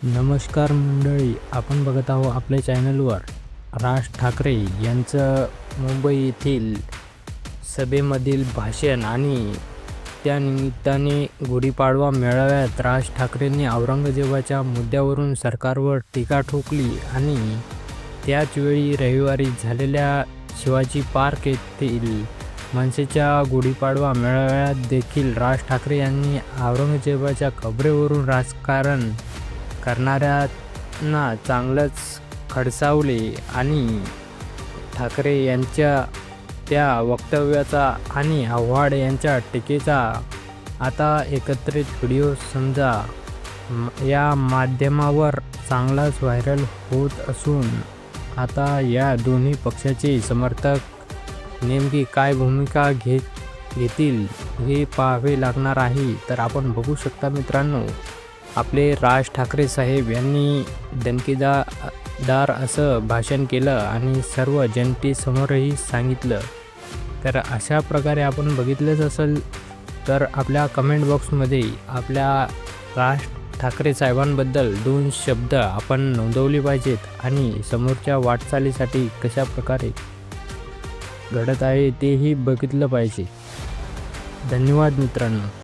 नमस्कार मंडळी आपण बघत आहोत आपल्या चॅनलवर. राज ठाकरे यांचं मुंबई येथील सभेमधील भाषण आणि त्यानिमित्ताने गुढीपाडवा मेळाव्यात राज ठाकरेंनी औरंगजेबाच्या मुद्द्यावरून सरकारवर टीका ठोकली आणि त्याच वेळी रविवारी झालेल्या शिवाजी पार्क येथील मनसेच्या गुढीपाडवा मेळाव्यात देखील राज ठाकरे यांनी औरंगजेबाच्या कबरेवरून राजकारण करणाऱ्यांना चांगलंच खडसावले आणि ठाकरे यांच्या त्या वक्तव्याचा आणि आव्हाड यांच्या टीकेचा आता एकत्रित व्हिडिओ समजा या माध्यमावर चांगलाच व्हायरल होत असून आता या दोन्ही पक्षाचे समर्थक नेमकी काय भूमिका घेत घेतील हे पाहावे लागणार आहे. तर आपण बघू शकता मित्रांनो आपले राज ठाकरे साहेब यांनी दणकेदार असं भाषण केलं आणि सर्व जनतेसमोरही सांगितलं. तर अशा प्रकारे आपण बघितलंच असेल तर आपल्या कमेंट बॉक्समध्ये आपल्या राज ठाकरे साहेबांबद्दल दोन शब्द आपण नोंदवले पाहिजेत आणि समोरच्या वाटचालीसाठी कशा प्रकारे घडत आहे तेही बघितलं पाहिजे. धन्यवाद मित्रांनो.